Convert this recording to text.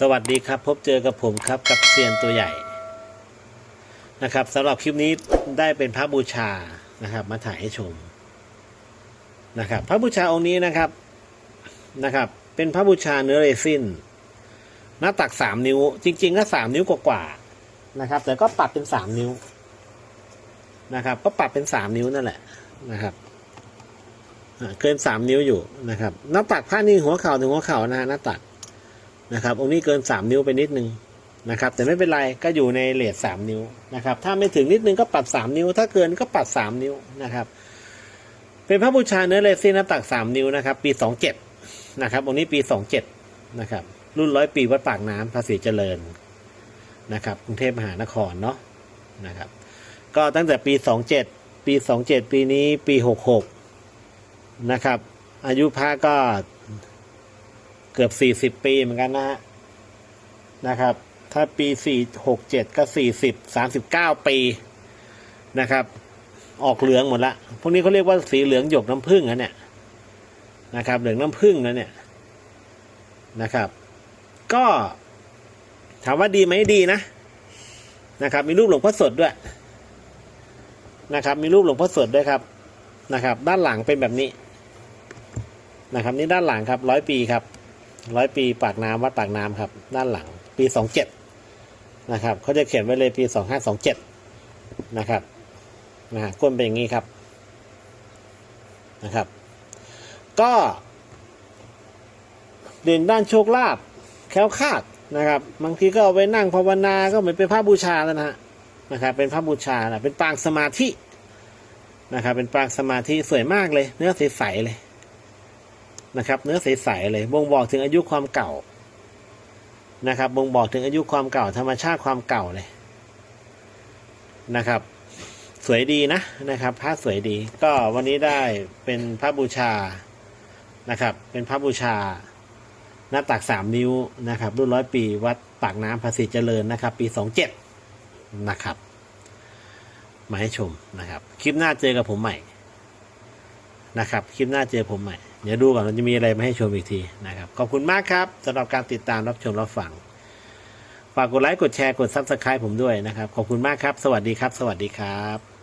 สวัสดีครับ พบเจอกับผมครับกับเซียนตัวใหญ่นะครับสำหรับคลิปนี้ได้เป็นพระบูชานะครับ มาถ่ายให้ชมนะครับ พระบูชาองค์นี้นะครับนะครับ เป็นพระบูชาเนื้อเรซินหน้าตักสามนิ้ว จริง ๆ ก็สามนิ้วกว่าๆนะครับ แต่ก็ปรับเป็นสามนิ้วนะครับ ก็ปรับเป็นสามนิ้วนั่นแหละนะครับเกินสามนิ้วอยู่นะครับ หน้าตักผ้านี่หัวเข่าถึงหัวเข่านะฮะหน้าตัก นะครับ องค์นี้เกิน 3 นิ้วไปนิดนึงนะครับ แต่ไม่เป็นไรก็อยู่ในเลท3นิ้วนะครับ ถ้าไม่ถึงนิดนึงก็ปรับ3นิ้ว ถ้าเกินก็ปรับ3นิ้วนะครับ เป็นพระบูชาเนื้อเลซินหน้าตัก 3 นิ้วนะครับ ปี 27 นะครับ องค์นี้ปี 27 นะครับ รุ่นร้อยปีวัดปากน้ำภาษีเจริญนะครับกรุงเทพมหานครเนาะนะครับ ก็ตั้งแต่ปี 27 ปี 27 ปีนี้ปี 66 นะครับ อายุพระก็ เกือบสี่สิบปีเหมือนกันนะฮะนะครับ ถ้าปีสี่หกเจ็ดก็สี่สิบสามสิบเก้าปีนะครับ ออกเหลืองหมดละพวกนี้เขาเรียกว่าสีเหลืองหยกน้ำผึ้งนะเนี่ยนะครับ เหลืองน้ำผึ้งนะเนี่ยนะครับ ก็ถามว่าดีไหมดีนะนะครับ มีรูปหลวงพ่อสดด้วยนะครับ มีรูปหลวงพ่อสดด้วยครับนะครับ ด้านหลังเป็นแบบนี้นะครับ นี่ด้านหลังครับร้อยปีครับ ร้อยปีปากน้ำวัดปากน้ำครับ ด้านหลังปีสองเจ็ดนะครับเขาจะเขียนไว้เลยปีสองห้าสองเจ็ดนะครับนะฮะก้นเป็นอย่างนี้ครับนะครับ ก็เด่นด้านโชคลาภแค้วคาดนะครับบางทีก็เอาไว้นั่งภาวนาก็เหมือนเป็นพระบูชาแล้วนะฮะนะครับ เป็นพระบูชานะเป็นปางสมาธินะครับ เป็นปางสมาธิสวยมากเลย เนื้อใสๆเลย นะครับ เนื้อใสๆเลยบ่งบอกถึงอายุความเก่านะครับบ่งบอกถึงอายุความเก่าธรรมชาติความเก่าเลยนะครับ สวยดีนะนะครับพระสวยดี ก็วันนี้ได้เป็นพระบูชานะครับ เป็นพระบูชา หน้าตักสามนิ้วนะครับ รุ่นร้อยปีวัดปากน้ำภาษีเจริญนะครับ ปีสองเจ็ดนะครับ มาให้ชมนะครับ คลิปหน้าเจอกับผมใหม่นะครับ คลิปหน้าเจอผมใหม่ เดี๋ยวดูก่อนมันจะมีอะไรมาให้ชมอีกทีนะครับขอบคุณมากครับสำหรับการติดตามรับชมรับฟังฝากกดไลค์กดแชร์กดซับสไคร b e ผมด้วยนะครับ ขอบคุณมากครับ สวัสดีครับ สวัสดีครับ